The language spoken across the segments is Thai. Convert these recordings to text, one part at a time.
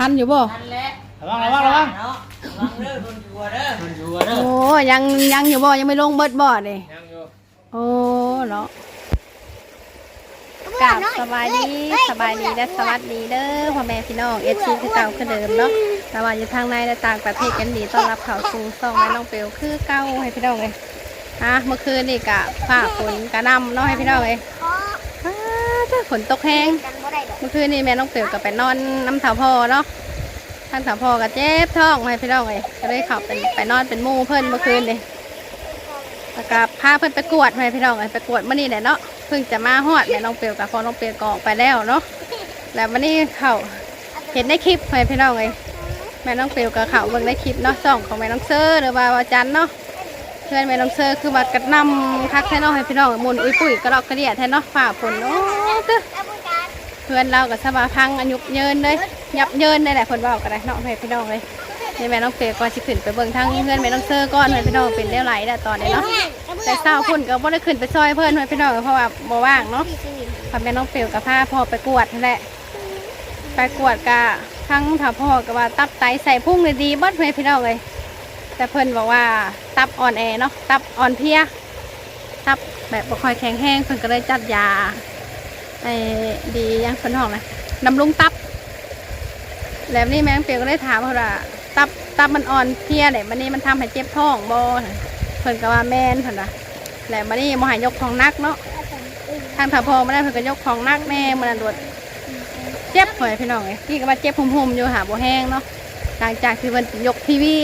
ทันอยู่บ่นั่นแหละระวังระวังระวังเนาะระวังเด้อโดนชัวเด้อมันอยู่เด้อโอ้ยังยังอยู่บ่ยังไม่ลงเบิดบ่นี่ยังอยู่โอ้เนาะกราบสบายดีสบายดีและสวัสดีเด้อพ่อแม่พี่น้องเอชีคือเก่าคือเดิมเนาะแต่ว่าอยู่ทางในและต่างประเทศกันดีต้อนรับเข้าสู่ซ่องแม่น้องเปียวคือเก่าให้พี่น้องเลยอะเมื่อคืนนี่กะฝ้าฝนกะนำเนาะให้พี่น้องเลย อ้าจ้าฝนตกแห้งเมื่อคืนนี้แม่น้องเปียวกับไปนอนน้ำเถาพ่อเนาะทางเถาพ่อกับเจ็บท้องให้พี่น้องเลยก็เลยขับเป็นไปนอนเป็นมู่เพิ่นเมื่อคืนเลยแล้วก็พาเพิ่นไปกวดให้พี่น้องเลยไปกวดเมื่อนี้แหละเนาะเพิ่งจะมาฮอดแม่น้องเปียวกับพอน้องเปียวกออกไปแล้วเนาะแล้ววันนี้เขาเห็นในคลิปให้พี่น้องเลยแม่น้องเปียวกับเขาเบิ่งในคลิปเนาะช่องของแม่น้องเซอร์หรือว่าวาจันเนาะ เพื่อนแม่น้องเซอร์คือว่ากระนำคักแท้นาะให้พี่น้องมุนอุ้ยปุ้ยกระดอกกระเดียแท้นาะฝ่าฝนโอ้เด้อเพื่อนเรากับสบาพังอายุเยินเลยยับเยินได้แหละคนบอกกันเลยเนาะให้พี่น้องเลยนี่แม่น้องเปียก่อนสิขึ้นไปเบิ่งทั้งเพื่อนแม่น้องเซอร์ก่อนให้พี่น้องเป็นเรื่องไหลแต่ตอนนี้เนาะแต่เศร้าพุ่นก็บ่ได้ขึ้นไปซอยเพื่อนให้พี่น้องเพราะว่าบ่ว่างเนาะพอแม่น้องเปียวกับพ่อพ่อไปกวดนั่นแหละไปกวดกะทั้งถ้าพ่อกับว่าตับไตใส่พุ่งเลยดีบัดให้พี่น้องเลย แต่เพิ่นบอกว่าตับอ่อนแอเนาะตับอ่อนเพลียตับแบบบ่ค่อยแข็งแห้งเพิ่นก็เลยจัดยาไอ้ดียังคนห้องนะดำรุงตับ แล้วนี่แมงเปียก็ได้ถามเขาว่าตับตับมันอ่อนเพลียเนี่ยมันนี่มันทำให้เจ็บท้องบ่เพิ่นก็ว่าแม่นเพิ่นว่าแล้วมันนี่มหายกของนักเนาะทางถาพอไม่ได้เพิ่นก็ยกของนักแม่มันนะโดดเจ็บหน่อยพี่น้องไงพี่ก็ว่าเจ็บหุ่มๆอยู่หาบ่แห้งเนาะหลังจากที่เพิ่นยกทีวี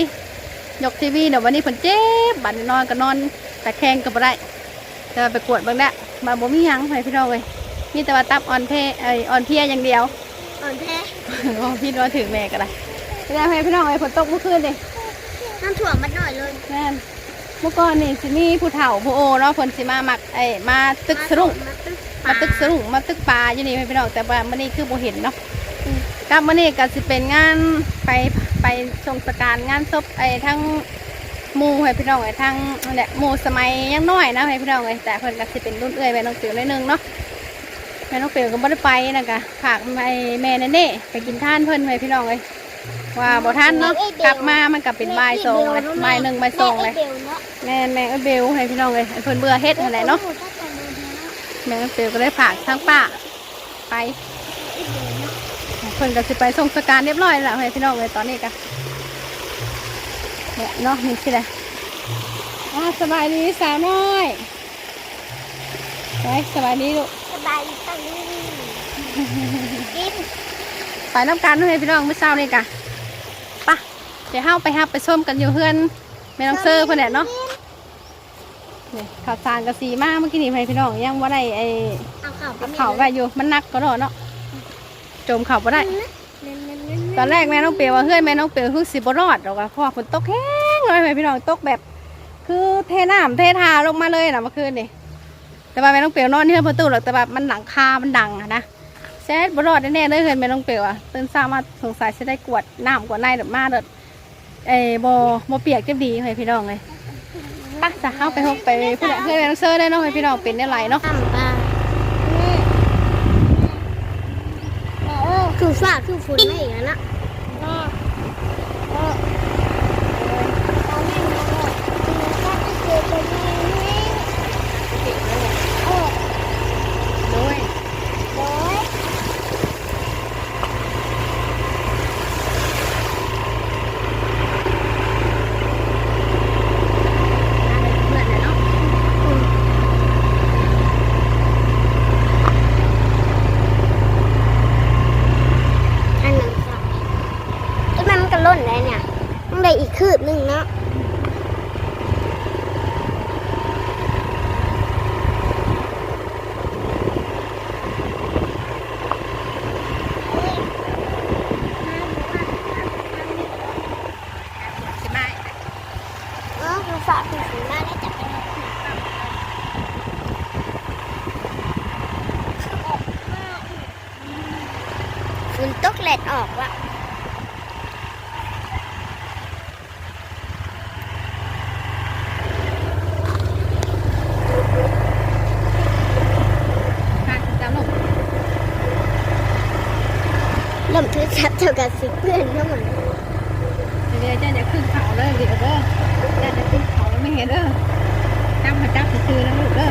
ยกทีวีเดี๋ยววันนี้เพิ่นเจ็บบัดนี้นอนก็นอนแต่แข้งก็บ่ได้แต่ว่าไปกวดเบิ่งแล้วมาบ่มีหยังให้พี่น้องเลยมีแต่ว่าตับอ่อนเพเอ้ยอ่อนเพลียอย่างเดียวอ่อนแพ้โอ้พี่ว่าถือแม่ก็ได้ไม่ได้ให้พี่น้องไอ้ฝนตกเมื่อคืนดิน้ำถ่วงมันหน่อยเลยแม่นเมื่อก่อนนี่สิมีผู้เฒ่าผู้โอเนาะเพิ่นสิมามักไอ้มาตึกสรุงมาตึกมาตึกสรุงมาตึกปลาอยู่นี่ให้พี่น้องแต่ว่ามื้อนี้คือบ่เห็นเนาะ กับมื้อนี้ก็สิเป็นงานไปไปส่งสการงานศพไอ้ทั้งมูให้พี่น้องไอ้ทั้งเนั่นแหละหมู่สมัยยังน้อยนะให้พี่น้องเอ้ยแต่เพิ่นก็สิเป็นรุ่นเอื้อยแม่น้องติ๋วนิดนึงเนาะแม่น้องเปียวก็บ่ได้ไปนะกะฝากแม่แม่นั่นนี่ไปกินท่านเพิ่นไว้พี่น้องเลยว่าบ่ท่านเนาะกลับมามันก็เป็นใบสองเลยบ่ายหนึ่งใบสองเลยแม่แม่แม่ก็เบลให้พี่น้องเลยเพิ่นเบื่อเฮ็ดนั่นแหละเนาะแม่น้องเปียวก็ได้ฝากทางป้าไป เพิ่นก็สิไปส่งสการเรียบร้อยแล้วให้พี่น้องเลยตอนนี้กะเนี่ยเนาะนี่สิแหละอ่าสบายดีสาวน้อยไปสบายดีลูกสบายดีตั้งนี่กินไปน้ำกันให้พี่น้องเมื่อเช้านี่กะปะเดี๋ยวเฮาไปฮับไปส้มกันอยู่เพื่อนแม่น้องเซอร์เพื่อนแหละเนาะนี่ข่าวสารกระสีมากเมื่อกี้นี่ให้พี่น้องยังว่าได้ไอ้เอาข่าวไปกับเขาไว้อยู่มันหนักก็เนาะเนาะ จมเข่าบ่ได้ ตอนแรกแม่น้องเปียวว่าเพื่อนแม่น้องเปียวคือสิบรอดหรอกะเพราะว่าฝนตกแห้งเลยให้พี่น้องตกแบบ คือเทน้ำเททาลงมาเลยนะเมื่อคืนนี่แต่ว่าแม่น้องเปียวนอนที่เพื่อนประตูหรอกแต่ว่ามันหลังคา มันดังอะนะแซดบรอดแน่ๆเลยเห็นแม่น้องเปียวอะตื่นเช้ามาสงสัยจะได้กวดน้ำกวดในแบบมาเด็ดเอ้โบโบเปียกเจ็บดีเลยพี่น้องเลยป่ะจะเข้าไปพบไปผู้ใหญ่เพื่อนแม่น้องเซอร์ได้เนาะพี่น้องเป็นได้ไรเนาะ ทำปลา คือฝ้าคือฝนไม่อย่างนั้นนะโอ้ โดย โอ้ย เพื่อนเลยเนาะ อันนั้นค่ะที่มันก็ล่นเลยเนี่ยต้องได้อีกคืบหนึ่งเนาะ ใช่ไหม เออคือฝาคือฝนมาได้จับกันฝนตกแหล ดออกว่ะค่ะจำหนูเริ่มถือจับเท่ากับสิเพื่อนทั้งหมดเดี๋ยวจะจะขึ้นเขาเด้อเดี๋ยวเด้อจะจะขึ้นเขาแล้วไม่เห็นเด้อจับมาจับซื้อแล้วลูกเด้อ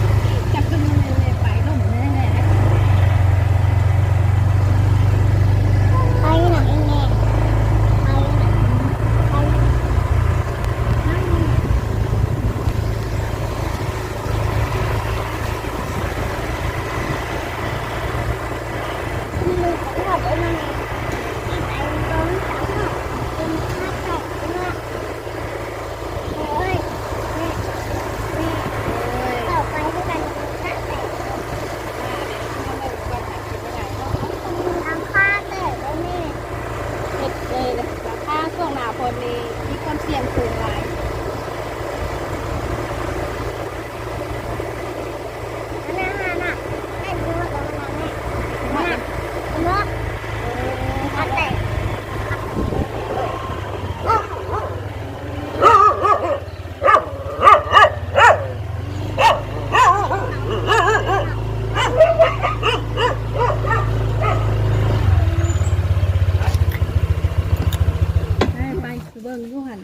บิ่งดูหัน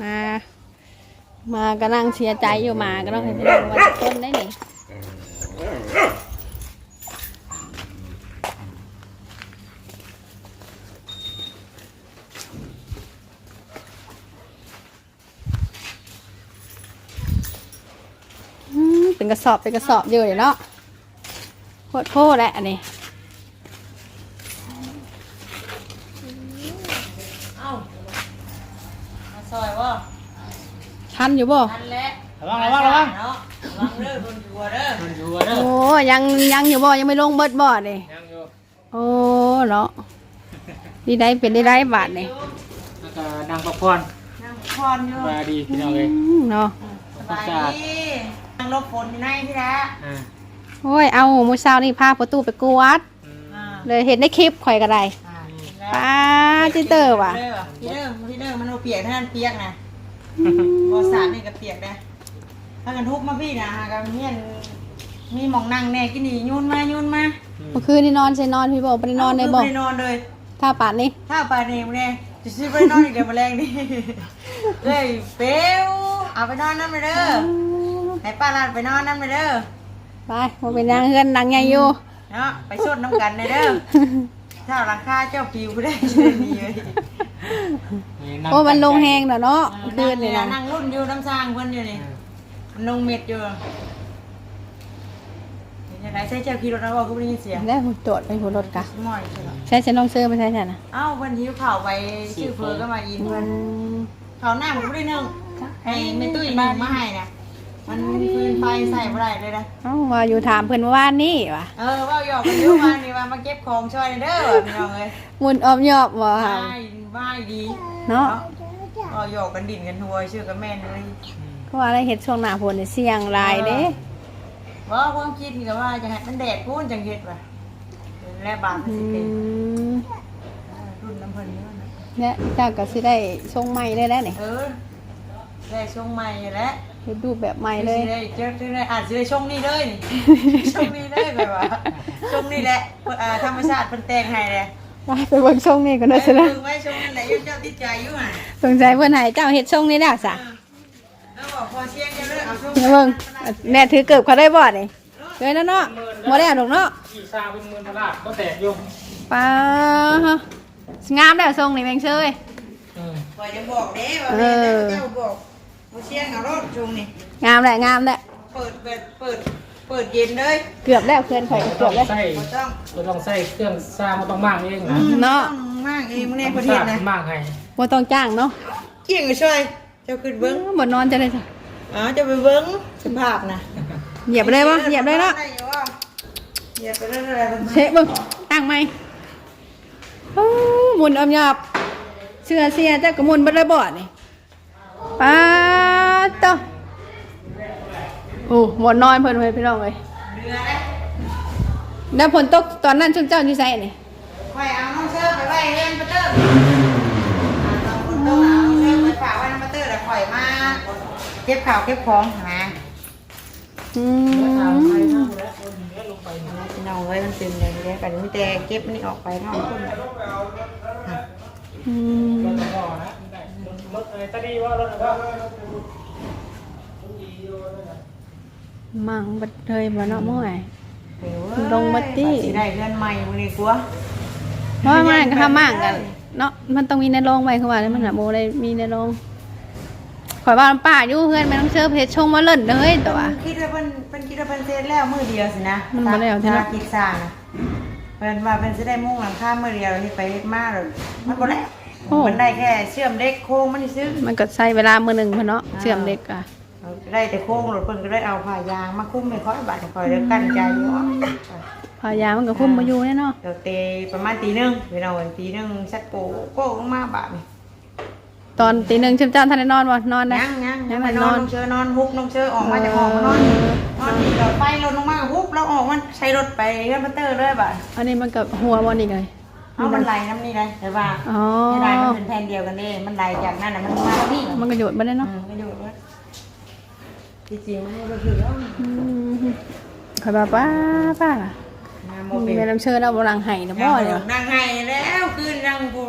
มา มากำลังเสียใจอยู่มาก็ต้องให้พี่น้องวันต้นได้นี่อืม เป็นกระสอบเป็นกระสอบอยู่เลยเนาะโคตรโคตรแหละอันนี้เอ้ามาซอยบ่ทันอยู่บ่ทันแล้วระวังระวังระวังเนาะระวังเด้อโดนชัวเด้อมันอยู่เด้อโอ้ยังยังอยู่บ่ยังไม่ลงเบิดบ่เลยยังอยู่โอ้เนาะดีได้เป็นได้ได้บาทนี่แล้วก็นางประพรนั่งพรอยู่สบายดีพี่น้องเลยอืมเนาะสบายดี นั่งหลบฝนอยู่ในพี่ละอ่าโอ้ย เอามื้อเช้านี่พาประตูไปกวาด อืมอ่าเลยเห็นในคลิปข่อยก็ได้อ่าป้าจิเตอร์ว่ะพี่เด้อพี่เด้อพี่เด้อมันเอาเปียกท่านเปียกนะบอสารนี่ก็เปียกนะถ้ากันทุบมาพี่นะหากันเฮียนมีหมองนั่งแน่กินนี่ยุ่นมายุ่นมาเมื่อคืนนี่นอนใช่นอนพี่บอกไปนอนในบ่ไปนอนเลย ถ้าป่านนี้ถ้าไปเนมเนี่ยจะซื้อไปนอนอีกเดี๋ยวมาแรงนี่เลยเป๊วเอาไปนอนนั่นไปเด้อ ให้ป้าลานไปนอนนั่นไปเด้อไปบ่เป็นนางเฮือนนางใหญ่อยู่เนาะไปชดน้ำกันเลยเด้อถ้าหลังคาเจ้าปิวได้เลยดีเลยนั่งโอ้มันลงแหงแล้วเนาะเมื่อคืนนี่นะนะนั่งรุ่นอยู่น้ำสร้างเพิ่นอยู่นี่มันลงเม็ดอยู่เห็นยังไงใช้เจ้าขี่รถนะบอกก็ไม่ได้ยินเสียงได้ผมโจทย์ไปหัวรถกะหม่อยใช่หรอใช้ฉันน้องเสื้อไม่ใช่ฉันนะเอ้าเพิ่นหิวข่าวไปชื่อเพิ่นก็มาอินเพิ่นเขาวหน้ามันไม่ได้นึ่งให้ไม่ตุ้ยนึ่งมาให้นะ มันฟืนไฟใส่ไม่ได้เลยนะเอ้ามาอยู่ถามเพิ่นเมื่อวานนี่ว่ะเออว่าหยอกกันเยอะมานี่ว่ามาเก็บของช่วยเด้อพี่น้องเลยมุนออมยอบบ่ไหค่ะว้ไหว้ดีเนาะก็หยอกกันดิ่นกันทัวชื่อกันแม่นเลยเพราะว่าอะไรเฮ็ดช่วงหน้าฝนนี่เสี่ยงหลายเด้ว่าความคิดที่ว่าจะให้มันแดดพูนจังเฮ็ดว่ะแลบาทมันอืสิเป็นมรุ่นน้ำเพิ่นนี่นะเนี่ยเจ้าก็สิได้ทรงใหม่เลยแล้วนี่เออได้ช่วงใหม่แล้วเฮ็ดรูปแบบใหม่เลยสิได้เจอได้อาจจะได้ช่วงนี้เลยนี่ ช่วงนี้เลยแบบว่าช่วงนี้แหละอ่าธรรมชาติเพิ่นแต่งให้เลยไปไปเบิ่งทรงนี่ก่อนเด้อสินะไว้ช่วงนั้นแหละยังเจ้าติดใจอยู่อะสงสัยเพิ่นให้เจ้าเฮ็ดทรงนี้แล้วซะแล้วบอกพอเชียงจะเลิกเอาช่วงเดี๋ยวเบิ่งแม่ถือเกือบเขาได้บ่นี่เลยนะเนาะบ่ได้ดอกเนาะขี่ซาเป็นหมือตลาดก็แตกอยู่ป้าฮะงามแล้วทรงนี่แม่งเชย อืม พอจะบอกเด้ว่าแม่เจ้าบอก พอเชียงเอารถช่วงนี้งามแหละงามแหละเปิดเปิดเปิดเปิดเย็นเลยเกือบแล้วเพื่อนข่อยก็ต้เกืออบงแล้วใส่บ่ต้องก็ต้องใส่เครื่องซามันต้องมากเองนะเนาะต้องมากเองมื้อนี้ประเทศนะมากให้บ่ต้องจ้างเนาะเกี่ยงก็ช่วย เจ้าขึ้นเบิ้งบ่นอนจะได้จ้ะอ๋อจะไปเบิ้งสภาพนะเหยียบไปเลยบ่เหยียบเลยเนาะได้อยู่ว่าเหยียบไปเรื่อยๆเชะเบิ่งตั้งไหมโอ้หมุนอมยอบเสื้อเสียเจ้าก็หมุนบ่ได้บ่นี่ ป้าดโตโอ้หมดนอนเพิ่นเว้ยพี่น้องเอ้ยเรือนะแล้วฝนตกตอนนั้นชุมเจ้าอยู่ไสนี่อไปเอาน้องเชิญไปไว้เรียนปัตเตอร์อ่าตอนคนโตเอาน้องเชิญไปฝากไว้น้ำปัตเตอร์แล้วข่อยมาเก็บข่าวเก็บของนะอืมพี่น้องเอ้ยมันเป็นอะไรเนี่ยกันมีแต่เก็บมันนี่ออกไปนอกคนเลยอืม รถก็นะรถอะไรตะดีว่ารถอะไรมั่งบัดเทยบ่เนาะเมื่อยเดี๋ยวลงมาติสิได้เรือนใหม่มื้อนี้กลัวเพราะว่ามันก็ทำมั่งกันเนาะมันต้องมีในโรงไว้คือว่าแล้วมันน่ะบ่ได้มีในโรงข่อยว่าป้าอยู่เพื่อนไม่ต้องเชื่อเพจชงมาเล่นเด้อเฮ้ยแต่ว่าคิดว่าเพิ่นเพิ่นคิดว่าเพิ่นเสร็จแล้วมื้อเดียวสินะมันบ่แล้วใช่ใช่ไหมคิดสร้างนะเพิ่นว่าเพิ่นสิได้มุ่งหลังคามื้อเดียวนี่ไปเฮ็ดมาแล้วมันบ่แล้ว มันได้แค่เชื่อมเด็กโค้งมันซื้อมันก็ใช้เวลามื้อหนึงพุ่นเนาะเชื่อมเด็กอะได้แต่โค้งรถเพิ่นก็ได้เอาผ้ายางมาคุ้มไม่ค่อยบาดค่อยเด้อกั้นใจอยู่อ๋อพายามันก็คุมมาอยู่แน่เนาะเดี๋ยวเตะประมาณตีหนึงเวลาวันตีหนึงชัดโกโก้ลงมาบาดนี่ตอนตีหนึ่งชิมจ้านทันได้นอนบ่นอนนะยังยังยัยังงไม่ไม่นนออนนเชอนอนฮุบน้องเชอออกมาจากห้องมานอนนอนนี่เราไปรถลงมาฮุบแล้วออกมันใช้รถไปเรื่อนมาเตอร์เลยบาดอันนี้มันกับหัวบอลอีกเลย เอามันไหลน้ำนี่เลยแต่ว่าอ๋อไม่ได้มันเป็นแผ่นเดียวกันเด้มันไหลจากนั่นน่ะมันมาที่มันก็หยุดมาได้อืเนาะมไม่อยู่ว่าจริงๆมันก็คือว่าอืมข่อยบอกป้าป้ามาโมมีเป็นแม่น้ำเชื่อเราบลังไห้นะบ่เดี๋ยวนั่งไห้แล้วคืนนั่งกู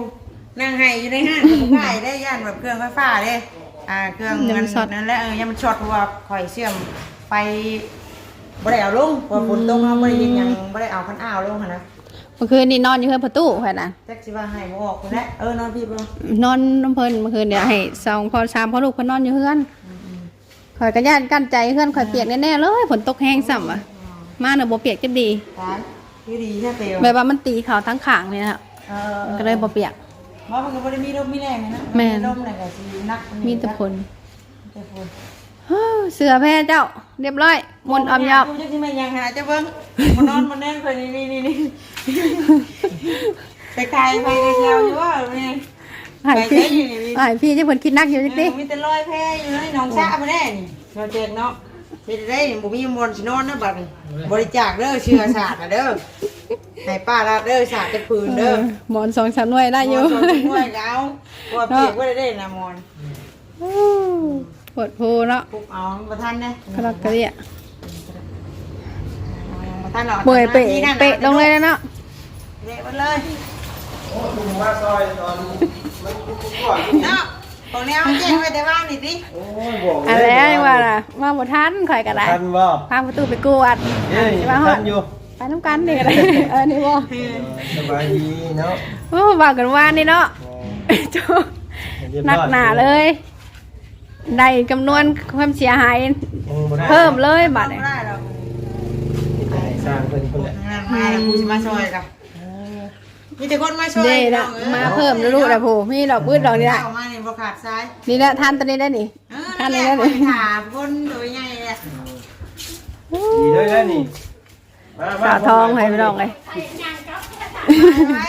นั่งไห้อยู่ในห้างกูไห้ได้ย่านแบบเครื่องไฟฟ้าเด้อ่าเครื่องมันนั่นแหละเออยังมันช็อตเพราะว่าข่อยเชื่อมไฟบ่ได้เอาลงเพราะฝนตกเราบ่ได้ยินหยังบ่ได้เอาคันอ้าวลงหั่นนะเมื่อคืนนี่นอนอยู่เพื่อนประตูข่อยนะจักสิว่าให้บ่ออกพุ่นแหละเออนอนพี่บ่นอนน้ำเพลินเมื่อคืนเดี๋ยวให้สองพอสามพอลูกเพนนอนอยู่เพื่อนข่อยกระยานกั้นใจเพื่อนข่อยเปียกแน่ๆเลยฝนตกแห้งซ้ำอะมาเนอะบ่เปียกจะดีตายคือดีแท้เปลวแบบว่ามันตีเขาทั้งขางเนี่ยนะเออมันก็เลยบ่เปียกบ่มันก็บ่ได้มีลมมีแรงนะแม่นลมน่ะก็สินักมีแต่ฝนมีแต่ฝนฮู้เสือแพ้เจ้า เรียบร้อยมนต์ออมยอบกูจะสิมายังขนาดจะเบิ่งมานอนมาแน่นเพิ่นนี่นี่นี่ ไปไกลไปไกลแถวอยู่ว่าแม่หายพี่หายพี่จะเพิ่นคิดนักอยู่จังเอซี่อมีแต่รอยแพ้อยู่ในหนองสระบ่แน่นี่เราเจกเนาะเฮ็ดได้นี่บ่มีมนต์สินอนนะบัดนี้บริจาคเด้อเชื่อศาสตร์น่ะเด้อให้ป้าละเด้อศาสตร์จะปืนเอเด้ออหมอนสองสามหน่วยได้อยู่มนต์ช่วยแล้วว่าเปียกบ่ได้เด้นะมอนปวดพูเนาะปลุกเอาบ่ทันเด้กระดกกระเดียบ่ทันหรอกเปื่อยเปะเปะลงเลยนะเนาะ เละหมดเลยโอ้ลุงมาซอยตอนมันกุ๊กก่อนเนาะตรงนี้เอาแจ้งไว้แต่ว่านี่ติโอ้ยบอกอะไรยังว่าล่ะมาบ่ทันข่อยก็ได้ทันบ่พาประตูไปกวดเอ้ยสิว่าฮอทัดนอยู่ไปน้ำกันนี่ก็ได้เออนี่บ่สบายดีเนาะโอ้ว่ากันว่านี่เนาะโจ้เรียบหนัร้กอยหนาเลย ได้จำนวนความเสียหายอืบ่ได้เพิ่มเลยบัดไม่เนี่ยได้หรอกให้สร้างเพิ่นเพิ่นแหละงานมาแล้วกูจะมาช่วยกัน มีแต่คนมาช่วยเด้ละมาเพิ่มแล้วลูกละผู้มีดอกพืชดอกนี่ละเอามานี่บ่ขาดซ้ายนี่แหละท่านตัวนี้ได้นี่เออท่านนั่นนี้แหได้ละนี่ถามคนโดยใหญ่แหละดีเลยนะนี่มามาสาวทองให้ไปลองเลยไป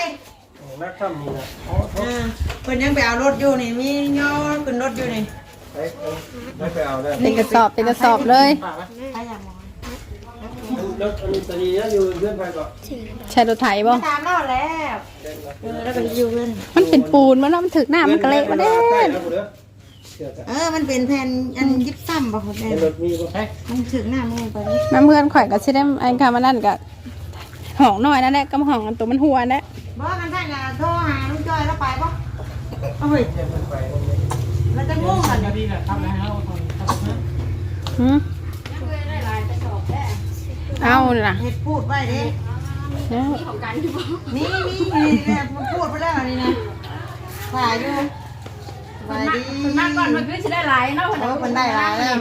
นักทำนี่นะโอ้เออเพิ่นยังไปเอารถอยู่นี่มีย่อขึ้นรถอยู่นี่ไปไปไปเอาได้ติดกระสอบติดกระสอบเลย รถอันนี้ตอนนี้อยู่เพื่อนไปก่อนใช้รถไถบ่ตามเราแล้วเออแล้วก็อยู่เพิ่นมันเป็นปูนมันเนาะมันถึกหน้ามันกระเละมาเด้ใกล้แล้วบ่เด้อเชื่อกันเออ มันเป็นแผ่นอันยิบซ้ำบ่ครับแม่เห็นรถมีบ่มันถึงหน้ามือไปนี่น้ำเพื่อนข่อยก็สิได้ไอ้คามานั่นก็ห้องน้อยนั่นแหละก็ห้องอันตัวมันหัวนั่นแหละบ่กันท่านก็โทรหาลุงจ้อยแล้วไปบ่เอาเฮ้ยเดี๋ยวเพิ่นไปแล้วจะงงกันตะดีน่ะทำแล้วทำทำนะหืม เอาล่ะเฮ็ดพูดไว้เด้เนี่ยนี่นี่นี่เนี่ยมันพูดไปแล้วนี่นะถ่ายอยู่สบายดีมาก่อนมันคือจะได้หลายเนาะเออมันได้หลายแล้ว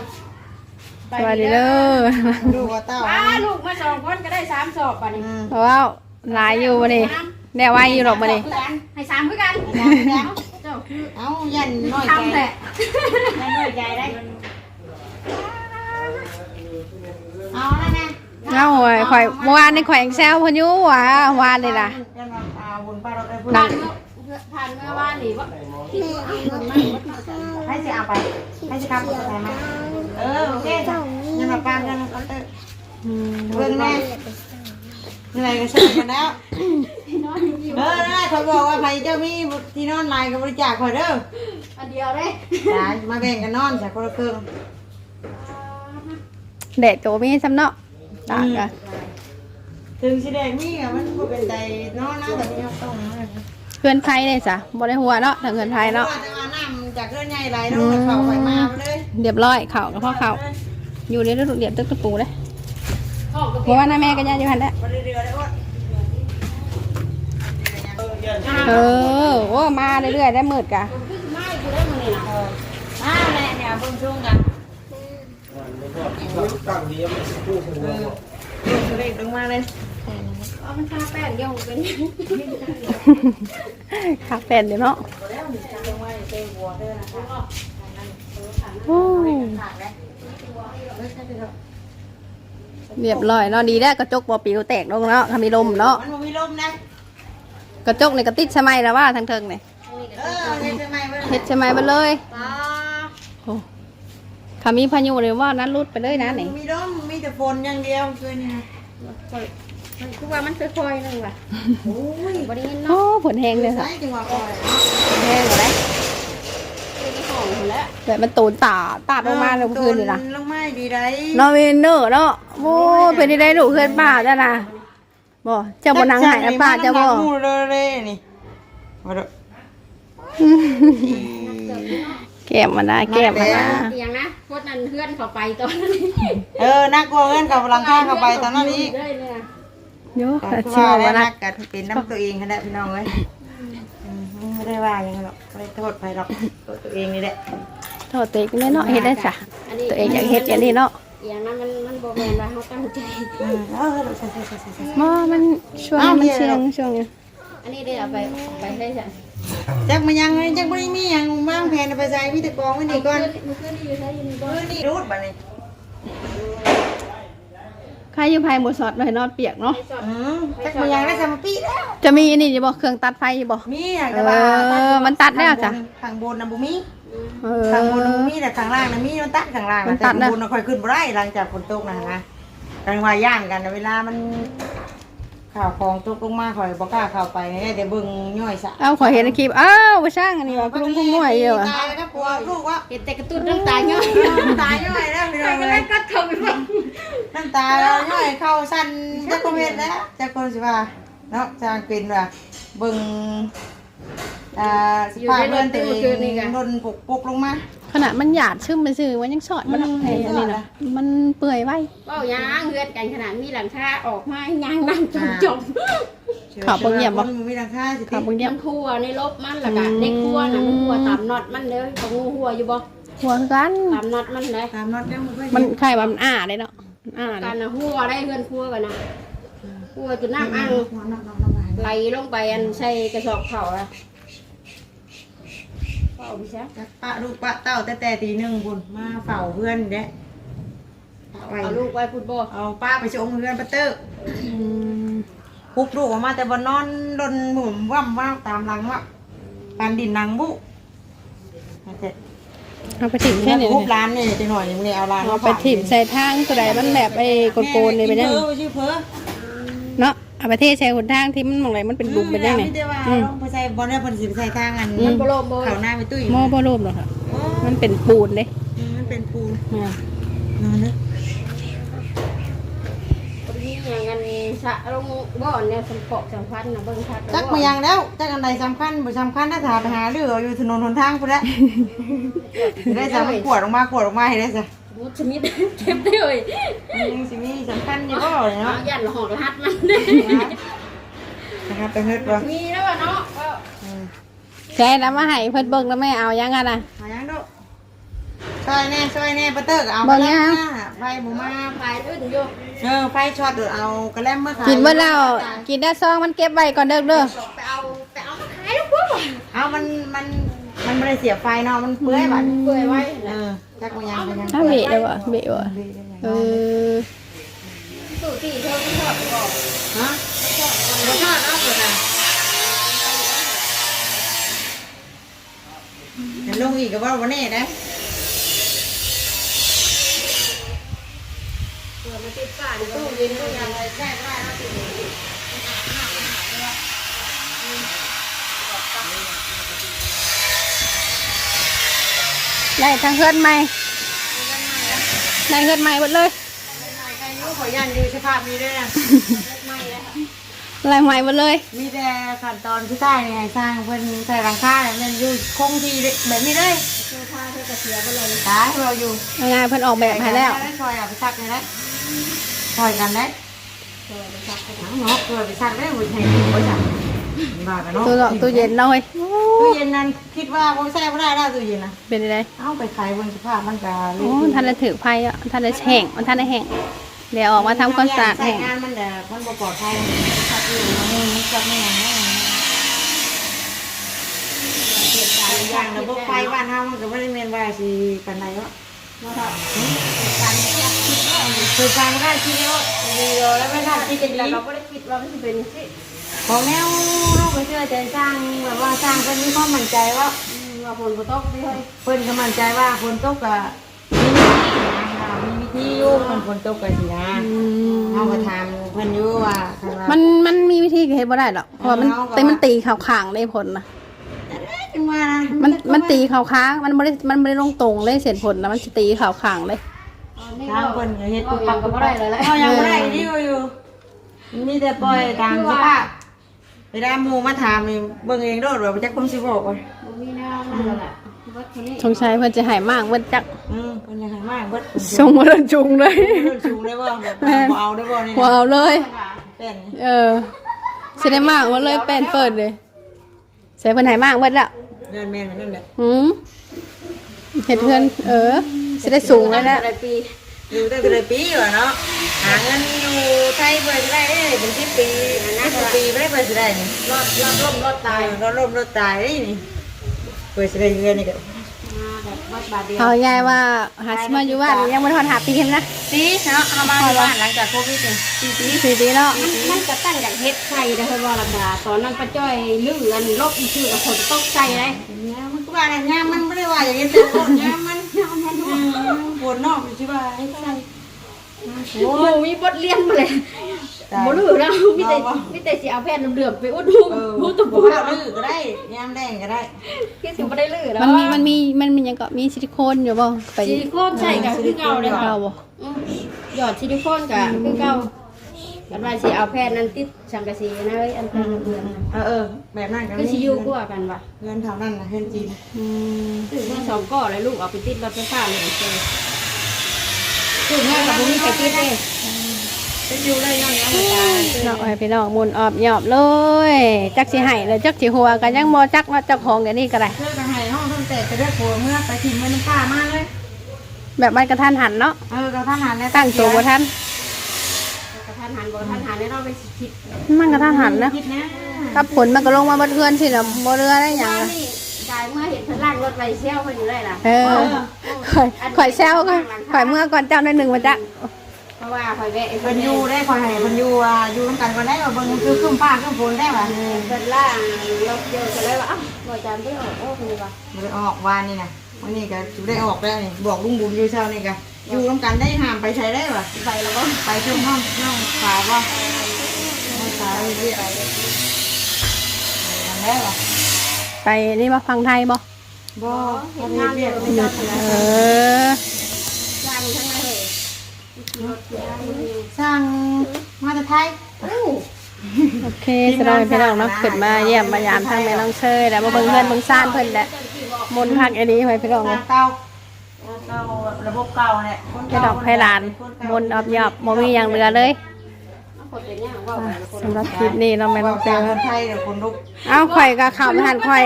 สวัสดีเด้อดูว่าเต้าป้าลูกมาสองคนก็ได้สามสอบป่ะนี่อืมเพราะว่าหลายอยู่บ่นี่แน่ว่าอยู่หรอกบ่นี่ ให้สามคือกันเจ้าคือเอายันน้อยใจทำแหละยันน้อยใจได้ เอาแล้วนะ เอาไว้ข่อยเมื่อวานนี่ข่อยยังแซวเพิ่นอยู่ว่าวานนี่ล่ะยันมาตาบุญป้าเราได้พูดนั่นผ่านเมื่อวานนี่ว่าให้สิเอาไป ให้สิครับไปมาเออโอเคยันมาปานยันมาเอออืมเบิ่งแน่อะไรก็ใช่กันแล้วเออนะเขาบอกว่าใครเจ้ามีที่นอนลายกับบริจาคคอยเด้ออันเดียวเลยจ้ามาแบ่งกันนอนจากคนละครึ่งแดดโจมีซ้ำเนาะ ตากอะถึงสิแดงนี่อะมันบ่เป็นใจนอนนะแต่นี่ต้องนอนนะเพื่อนไพ่เลยจ้ะบ่ได้หัวเนาะทางเพื่อนไพ่เนาะแต่ว่าน้ำจากเรื่องใหญ่ไหลลงแล้วเข้าไปมาไปเลยเรียบร้อยเข่ากับพ่อเข่าอยู่ในฤดูเรียบตึกตะปูเลยเพราะว่าหน้าแม่ก็ย่าอยู่หันแหล้วมาเรื่อยๆเลยโอ๊ตเออโอ้มาเรื่อยๆได้มืดกะไม่กูได้มึงนี่นะมาแหละเนี่ยเบิ่งช่วงกัน ตั้งดีมันสิพูดถึงเอว่าอเบิ่งตัวเลขลงมาเลยเอมันทาแป้งเดียวเป็นคักแฟนเดี๋ยวเนาะแล้งเต็มหัวเนะคะโอ้เรียบร้อยเนาะดีแล้วกระจกบ่ปิวแตกลงเนาะถ้ามีลมเนาะมันมีลมนะกระจกในกระติดใช่ไหมแล้วว่าทางเทิงเนี่ยเฮ็ดใช่ไหมไปเลยตาโอ้ ถ้ามีพายุเลยว่านั้นรุดไปเลยนะนี่มีลมมีแต่ฝนอย่างเดียวคือนี่นะคือว่ามันค่อยๆนึงว่ะโอ้ยบ่ได้ยินโอ้เนาะผลแห้งเลยใส่ค่ะจังหวะก่อนแห้งเลยคือที่ห้องหมดแล้วแต่มันตูนตาตาดลงมาเลยเมื่อคืนนี่นะลงมาดีได้เนาะเวนเนอร์เนาะโอ้เป็นได้ดุเพื่อนป้าจ้ะนะบ่เจ้าบ่นางหายนะป้าเจ้าบ่จักจังนี่มันหมูเลยเลยนี่มาดู แก้มมานะแก้มมานะเตียงนะพดนั่นเพื่อนเขาไปตอนนั้นเออน่ากลัวเงินกับหลังข้างเข้าไปตอนนั้นอีกได้เลยอะโยก็เชื่อว่าแล้วว่านะนักกันเป็นน้ำตัวเองกันแหละพี่น้องเอ้ยอืมไม่ได้ว่าอย่างนั้นหรอกไม่ได้โทษใครหรอกโทษตัวเองนี่แหละโทษตัวเองเนี่ยเนาะเฮ็ดได้จ้ะอันนี้ตัวเองอยากเฮ็ดอย่างนี้เนาะอย่างนั้นมันมันบ่แม่นว่าเขาตั้งใจอืมเออใช่ใช่ใช่ใช่ใช่บ่มันช่วงอ้าวมันมีอะไรเชียงช่วงนี้อันนี้ได้เอาไปเอาไปได้จ้ะ จักมายังไงจักบ่ได้มีหยังวางแผนเอาไปใส่มีแต่กองไว้นี่ก่อนมันขึ้นอยู่ใช้อยู่นี่เออนี่รูดบัดนี้ใครอยู่ภายบ่สอดเลยนอนเปียกเนาะ อืมจักมายังได้สามปีแล้ว จะมีอันนี้อยู่บ่เครื่องตัดไฟอยู่บ่มีอะแต่ว่าเออมันตัดแล้วจ้ะข้างบนน่ะบ่มีเออข้างบนน่ะบ่มีแต่ข้างล่างน่ะมีมันตัดข้างล่างมันแต่ตัดข้างนะบนน่ะค่อยขึ้นบ่ได้หลังจากฝนตกนะนะกันว่าย่านกันนะเวลามัน ข่าวของตกลงมาข่อยบ่กล้าเข้าไปเดี๋ยวเบิ่งย่อยซะเอาขอเห็นในคลิปอ้าวบ่ช่างอันนี้ว่าคุณลุงคุณหน่วยอยู่อะตายแล้วกลัวลูกว่าเห็นแต่กระตุ้นน้ำตาย่อยตายย่อยแล้วพี่น้องก็เลเลยยก็ทำไปว่าน้ำตาย่อยเข้าสั้นจักก็เฮ็ดแล้วจักคนสิว่าเนาะจางเป็นว่าเบิ่งอ่าสภาพเรือนตัวเองโดนปลุกปลุกลงมา ขนาดมันหยาดชึ้มไปซื่อมันยังสอดมันอืมไอ้อันนี้นะมันเปื่อยไว้เว้ายางเฮือนกันขนาดมีหลังคาออกมายางนั่งจมจมข่าวเบิ่งเงียบบ่มันมีราคาสิขับเบิ่งเดียวมันคั่วในลบมันแล้วก็ในคั่วน่ะมันคั่วตามน็อตมันเลยของงูหัวอยู่บ่หัวคือกันตามน็อตมันเลยตามน็อตเนี่ยมันก็มันใครว่ามันอ้าเลยเนาะมันอ้าเลกายรน่ะหัวได้เฮือนคั่วกันนะคั่วจนน้ำอังหัวน็อตน็อตน็อตน็อตไหลลงไปอันใส่กระสอบเข่าอะ เข่าพี่แจ๊คจักปะลูกปะเต้าแต่แต่ตีหนึ่งบุญมาเฝ้าเพื่อนเด้ไปเอาลูกไว้ฟุตบอลเอาป้าไปชมเพื่อนปะเตอร์ปลุกลูกออกมาแต่บนนอนดนหมุนว่ำว่าวตามหลังว่ะการดินนางบุนั่นเสร็จเอาไปถิ่มแค่นี้ปลุกร้านนี่จะหน่อยยังไม่เอาร้านเอาไปถิ่มใส่ทางตัวใดมันแบบไอ้โกนๆเลยไปยังเพ้อชื่อเพ้อเนาะ เอาไปเทใส่หนทางที่มันมองไรมันเป็นบุ่มเป็นยังไงไม่ได้ว่าอืมลงไปใส่บอลเนี่ยเพิ่นสิไปใส่ทางอันอืมโบโลโบเขาหน้าไปตุ้ยหม้อบ่รูปหรอกค่ะ โอ้มันเป็นปูนเด้มันเป็นปูนอ่านอนเนอะคนนี้อย่างกันสะลงบ่อนเนี่ยสัมปอกสัมพันธ์นะเบิ่งคักจักมายังแล้วจักอันใดสำคัญบ่สำคัญถ้าถามไปหาเรืออยู่ถนนหนทางพุ่นแหละ ได้จ้ะมันขวดออกมาขวดออกมาให้ได้จ้ะ มุดชนิดเก็บได้เลยมันยังสิมีสำคัญอยู่บ่เอาเนาะยันหอกรหัสมันนะครับไปเฮ็ดบ่มีแล้วเนาะอืมใช่แล้วมาให้เพิ่นเบิ่งแล้วไม่เอายังกันน่ะหายังดอกซอยแน่ซอยแน่ปะเตอร์ก็เอาเบิ่มางแล้วยังนะไฟหมูมาขายอื่นอยู่เออไฟช็อตเดี๋ยวเอากระแลมมาขายกินเบิ่แล้วกินได้ซองมันเก็บไว้ก่อนเด้อเด้อไปเอาไปเอามาขายแล้วพวกเอามันมันมันไม่ได้เสียบไฟเนาะมันเปื่อยบัดเปื่อยไว้เออ จักมายังมายังถ้าเบะได้บ่เบะบ่เออตู้ตีเธอไม่ชอบบอกฮะบ่ทอดเอาเพิ่นน่ะเดี๋ยวลงอีกก็ว่าบ่แน่นะเมาติดฝ้าในตู้เย็นตู้ยังใช่ได้แล้วติด ได้ทั้งเฮือนใหม่ได้เฮือนใหม่หมดเลยใครรู้ขอยันดูสภาพนี้ด้วยนะลายใหม่หมดเลย มีแต่ขั้นตอนที่ใต้เนี่ยให้สร้างเพิ่นใส่หลังคาเนี่ยมันอยู่คงที่แบบนี้เลยเสื้อผ้าเสื้อกระเสียไปเลยตายเราอยู่งานเพิ่นออกแบบให้แล้วซอยเอาไปซักเลยนะซอยกันได้เนาะตัวไปซักได้หมดให้กินบ่จ้ะ บ้ากันเนาะตู้เนาะตู้เย็นเนาะเฮ้ยตู้เย็นนั้นคิดว่าคงใช้บ่ได้แล้วตู้เย็นนะเป็นไงเอาไปขายบนสภาพมันก็โอ้ท่านได้ถือไพ่อะท่านได้แห้งมันท่านได้แห้งเดี๋ยวออกมาทำความสะอาดใช้แห้งงานมันแต่มันบ่ปลอดภัยซักอยู่มันมันจับไม่อย่างนี้อย่างระบบไฟบ้านเฮามันก็บ่ได้แม่นว่าสิปานใดเนาะ คือการไม่ได้คิดว่าดีเลยแล้วไม่ได้คิดจะดีแต่เราก็ได้คิดว่ามันจะเป็นสิของแนวเราไปเชื่อใจสร้างแบบว่าสร้างเพิ่นมีความมั่นใจว่าว่าฝนก็ตกด้วยเพิ่นก็มั่นใจว่าฝนตกก็มีวิธีอยู่มันฝนตกก็สินะอืมเฮาก็ถามเพิ่นอยู่ว่าคันว่ามันมันมีวิธีเฮ็ดบ่ได้หรอกเพราะว่ามันเอาก็แต่มันตีข่าวข้างได้ผลนะ จังว่านะมันมันตีข่าวค้างมันไม่ได้มันไม่ได้ลงตรงเลยเสียผลนะมันจะตีข่าวข้างเลย ทางเพิ่นก็เฮ็ดก็ปุ๊บยัปั๊งบก็ปุ๊บไม่ปั๊ได้บเลยแหละเฮายังบ่ได้ดีอยู่มีแต่ปล่อยตามสภาพเวลาหมู่มาถามนี่เบิ่งเองโดดว่าจักคุมสิบอกว่ามีแนวนั่นแหละวัดคนนี้สงสัยเพื่อนจะหายมากเพื่อนจักอืมเพิ่นยังให้มากเบิดเพิ่นส่งมาเดินจุงเลยเพิ่นสูงได้บ่แบบบ่เอาได้บ่นี่ว้าวเลย เป็นเออสิได้มากมาเลยเป็นเปิดเลยใส่เพื่อนหายมากเบิดละ เดือนแม่นนั่นแหละหืมเห็ดเพื่อนเออสิได้สูงเลยนะอะไรปีอยู่ตั้งแต่ปีว่ะเนาะหาเงินอยู่ไทยเบิดได้เด้เป็น10ปีนะปีไม่ได้เบิดสิได้นี่รอดรอดล่มรอดตาตายยรถล้มรถตายได้นี่เปิดสิได้เงินนี่ก็มาแบบ วัดบาทเดียวเขายายว่าหาชิมาอยู่ว่านยังไม่ทอนหาปีเห็นนะปีเนาะเอามาอยู่บ้านหลังจากโควิดนี่ปีปีสี่ปีแล้วมันมันก็ตั้งอย่างเฮ็ดไข่ได้เพิ่นว่าลำดาตอนนั้นป้าจ้อยลื่นอันลบอีชื่อกับฝนตกใจเลยเนี่ยมันก็ว่าเนี่ยยามมันไม่ได้ว่าอย่างนี้แต่ฝนยามมันยามมันฝนนอกอยู่ที่ว่าให้ใส่โอ้มีบทเรียนมาเลย บ่รู้แล้วมีแต่มีแต่สิเอาแผ่นเดือมๆไปอุดหูเออหูหูตุตุบบหูลือก็ได้ยามแดงก็ได้คือสิบ่ได้ลื่นแล้วมันมีมันมีมันมีหยังก็มีซิลิโคนอยู่บ่ไปซิลิโคนใช่ก็คือเก่าเลยค่ะเราบ่อืมหยอดซิลิโคนก็คือเก่ากันว่าสิเอาแผ่นนั้นติดสังกะสีนะเอ้ยอันเป็นเดือนเออเออแบบนั้นก็คือสิอยู่กว่ากันว่ะเงินเท่านั้นนะเงินจีนอืมซื้อมาสองก้อนเลยลูกเอาไปติดรถไฟฟ้าเลยเจอซื้อมากับบ่มีใครติดเด้ จะอยู่ได้ยังยังไม่ตายเนาะให้พี่น้องหมุนออบหยอบเลยจักสิให้เลยจักสิหัวกันยังบ่จักว่าเจ้าของกันนี่ก็ได้เพื่อกระหายห้องตั้งแต่จะได้ผัวเมื่อไปถิ่นเมื่อน้ำป้ามาเลยแบบมันกระทันหันเนาะเออกระทหารเนี่ยตั้งตัวบ่ทันกระทันหันบ่ทันหันได้เราไปคิดมันกระทันหันนะคิดนะกับผลมันก็ลงมาบนเพื่อนสินะบ่เรือได้หยังว่าอะนี่กายเมื่อเห็นพลังรถไฟเชี่ยวเพิ่นอยู่ได้ล่ะเออข่อยข่อยแซวก็ข่อยเมื่อก่อนเจ้าได้หนึ่งมาจัก เพราะว่าคอยแวะเพิ่นอยู่ได้คอยให้เพิ่นอยู่อ่าอยู่น้ำกันก็ได้ว่าเบิ่งคือขึ้นฟ้าขึ้นฝนได้ว่ะเพิ่นล่างรถเดียวก็เลยว่าอ้าวบ่จำได้ออกโอ้คือว่าบ่ได้ออกวานนี่นะวันนี้ก็สิได้ออกแล้วนี่บอกลุงบุญอยู่เช้านี่ก็อยู่น้ำกันได้ห้ามไปใช้ได้ว่ะไปแล้วบ่ไปช่วงห้องห้องสาวว่าห้องสาวเรียกไปทำได้ว่ะไปนี่มาฟังไทยบ่บ่ทำงานเรียกเออจ้างทั้งนั้นเลย สร้างมาแต่ไทยโอ้โอเคสดอยพี่น้องเนาะขึ้นมาเยี่ยมมายามทางแม่น้องเชยแล้วมาเบิ่งเพื่อนเบิ่งซ่านเพิ่นแหละมนต์พักอันนี้ไว้พี่น้องเลร้ายงเก่าเก่าระบบเก่าเนี่ยให้ดอกให้หลานมนต์ออบยอบบ่มีหยังเหลือเลยคนเป็นอย่างว่าสำหรับคลิปนี้เราไม่ต้องเจอคนไทยเนี่ยคนลุกเอ้าข่อยก็ข่าวไม่ทันข่อย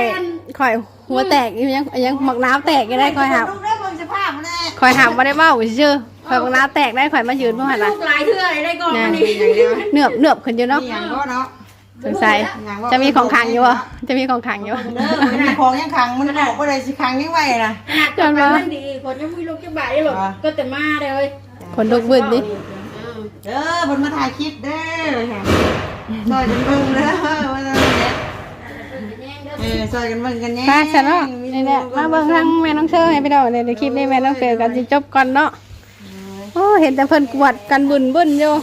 ข่อยหัวแตกอยู่ยังยังหมักน้ำแตกยังได้ข่อยหับลุกได้เบิ่งสภาพแน่ข่อยหับบ่ได้เว้าซื่อ ข่อยหมักน้ำแตกได้ข่อยมายืนเพิ่นหั่นลูน่ะกหลายเทื่อเลยได้ก่อนนั่น นี่เนือบเนือบขึ้นอยู่เนาะมีอย่างก็เนาะสงสัยจะมีของขังอยู่บ่จะมีของขังอยู่บ่เด้อมันมีของยังขังมันออกก็เลยสิขังยังไงนะจนว่า มันดีคนจะมีลูกจะบ่ายได้หรอก็แต่มาเลยคนลุกบึ้นดิเด้อเพิ่นมาถ่ายคลิปเด้อซอยกันเบิ่งเด้อว่าจะเนี่ยเออซอยกันเบิ่งกันแน่มาซะเนาะนี่แหละมาเบิ่งทางแม่น้องเชอให้พี่น้องในคลิปนี้แม่น้องเชอกันสิจบก่อนเนาะ โอ้เห็นแต่เพิ่นกวดกันบุญบุญอยู่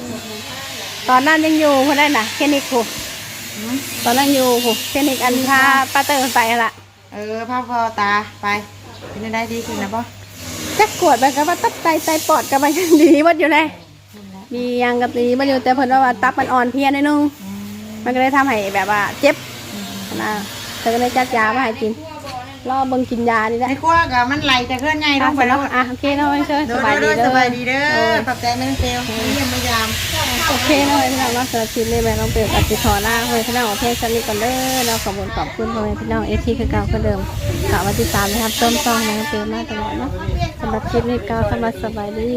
ตอนนั้นยังอยู่คนได้น่ะแค่นี้ครูตอนนั้นอยู่ครูแค่นี้อันพาป้าเตอร์ไปหั่นละเออพาพอตาไปเป็นได้ดีขึ้นนะป่ะจักกวดไปก็ว่าตับไตไตปอดก็มันดีหมดอยู่เลยมียังกับดีหมันอยู่แต่เพิ่นว่าว่าตับมันอ่อนเพลียหนิดนึงมันก็เลยทำให้แบบว่าเจ็บนะเธอก็เลยจัดยามาให้กิน รอเบิ่งกินยานี่แหละในครัวกับมันไหลแต่เคลื่อนไงลงไปแล้วอะโอเคเนาะเชิญโดสยบายโดดียเด้สอบายดีเด้อขอบใจแม่เซลเยี่ยมมายามโอเคเนาะพี่น้องเนาะสำหรับคลิปนี้แม่น้องเปลวกับสิขอลาไว้พี่น้องเอาเพลงสนิทกันเด้อเนาะขอบคุณขอบคุณพ่อแม่พี่น้องเอทีคือเก่าคือเดิมฝากไว้ติดตามนะครับต้นซองแม่น้องเปลวมาตลอดเนาะสำหรับคลิปนี้ก็สำหรับสบายดี